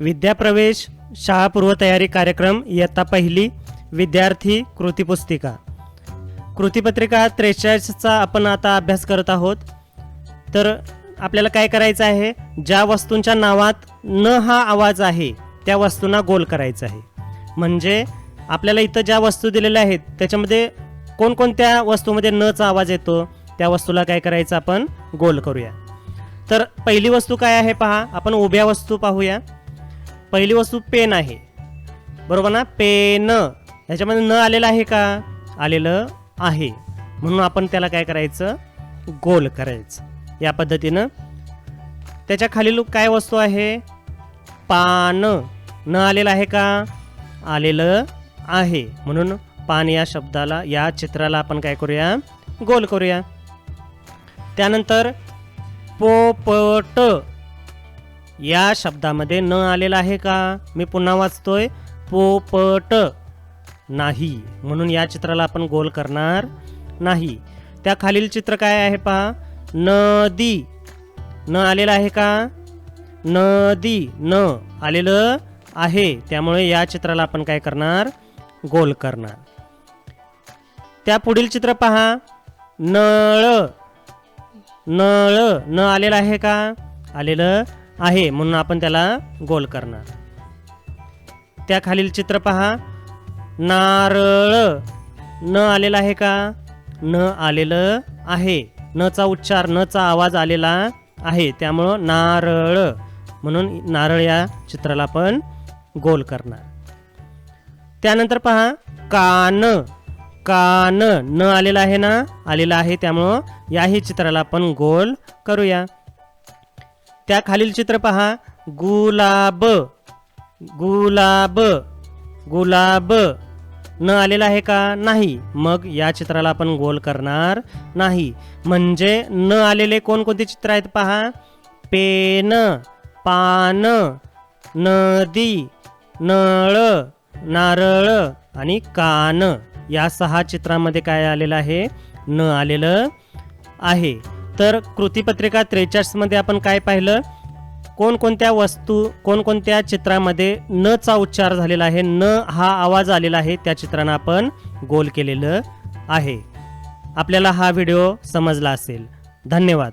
विद्याप्रवेश शाळा पूर्वतयारी कार्यक्रम इयत्ता पहिली विद्यार्थी कृतीपुस्तिका कृतीपत्रिका त्रेचाळीसचा आपण आता अभ्यास करत आहोत. तर आपल्याला काय करायचं आहे? ज्या वस्तूंच्या नावात न हा आवाज आहे त्या वस्तूंना गोल करायचं आहे. म्हणजे आपल्याला इथं ज्या वस्तू दिलेल्या आहेत त्याच्यामध्ये कोणकोणत्या वस्तूमध्ये नचा आवाज येतो त्या वस्तूला काय करायचं आपण? गोल करूया. तर पहिली वस्तू काय आहे पहा आपण उभ्या वस्तू पाहूया. पहिली वस्तू पेन आहे. बरोबर ना? पेन. ह्याच्यामध्ये न आलेलं आहे का? आलेलं आहे. म्हणून आपण त्याला काय करायचं? गोल करायचं. या पद्धतीनं. त्याच्या खालील काय वस्तू आहे? पान. न आलेलं आहे का? आलेलं आहे. म्हणून पान या शब्दाला या चित्राला आपण काय करूया? गोल करूया. त्यानंतर पोपट. या शब्दामध्ये न आलेला आहे का? मी पुन्हा वाचतोय. पोपट. नाही. म्हणून या चित्राला आपण गोल करणार नाही. त्या खालील चित्र काय आहे पहा. नदी. न आलेलं आहे का? नदी. न आलेलं आहे. त्यामुळे या चित्राला आपण काय करणार? गोल करणार. त्या पुढील चित्र पहा. नळ. नळ. न आलेलं आहे का? आलेलं आहे म्हणून आपण त्याला गोल करणार. त्या खालील चित्र पहा. नारळ. न आलेलं आहे का? न आलेलं आहे. न चा उच्चार न चा आवाज आलेला आहे. त्यामुळं नारळ. म्हणून नारळ या चित्राला आपण गोल करणार. त्यानंतर पहा. कान. कान. न आलेला आहे ना? आलेलं आहे. त्यामुळं याही चित्राला आपण गोल करूया. त्या खालील चित्र पहा. गुलाब. गुलाब. गुलाब. न आलेला आहे का? नाही. मग या चित्राला आपण गोल करणार नाही. म्हणजे न आलेले कोणकोणते चित्र आहेत पहा. पेन पान नदी नळ नारळ आणि कान. या सहा चित्रामध्ये काय आलेलं आहे? न आलेलं आहे. तर कृतीपत्रिका त्रेचाळीसमध्ये आपण काय पाहिलं? कोणकोणत्या वस्तू कोणकोणत्या चित्रामध्ये न चा उच्चार झालेला आहे न हा आवाज आलेला आहे त्या चित्रानं आपण गोल केलेलं आहे. आपल्याला हा व्हिडिओ समजला असेल. धन्यवाद.